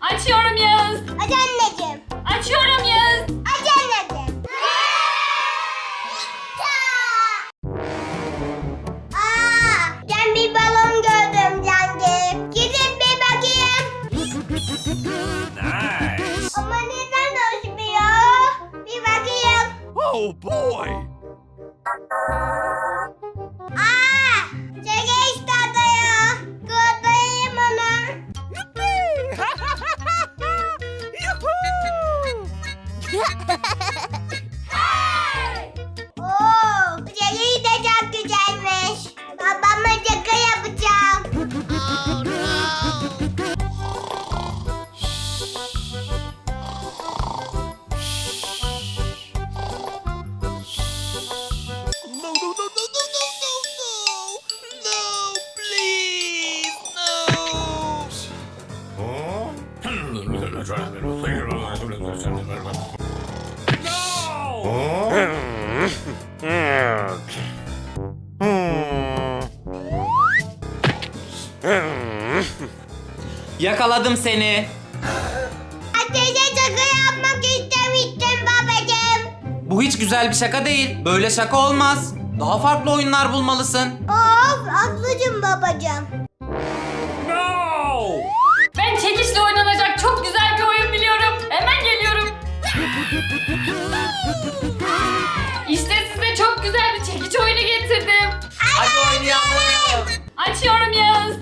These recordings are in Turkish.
Açıyorum Yağız. Aç anneciğim. Açıyorum Yağız. Aç anneciğim. Aa, ben bir balon gördüm Cangi. Gidip bir bakayım. Nice. Ama neden uçmuyor? Bir bakayım. Oh boy. Oo, çekeği de çok güzelmiş. Babama şaka yapacağım. No, no, no, no, no, no, no, no. No, please, no. Yakaladım seni. Ateşe şaka yapmak istemiştim babacığım. Bu hiç güzel bir şaka değil. Böyle şaka olmaz. Daha farklı oyunlar bulmalısın. Of, haklısın babacığım. Açıyorum Yağız.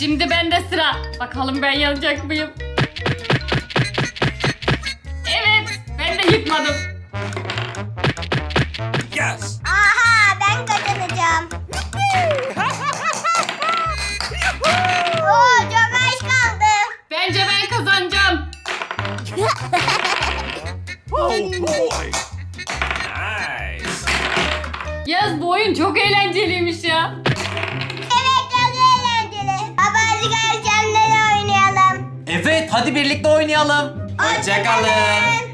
Şimdi bende sıra. Bakalım ben yanacak mıyım? Evet, ben de yıkmadım. Yes. Aha, ben kazanacağım. Oo, çok az kaldı. Bence ben kazanacağım. Oh boy. Nice. Yaz bu oyun çok eğlenceliymiş ya. Hadi birlikte oynayalım. Hoşçakalın.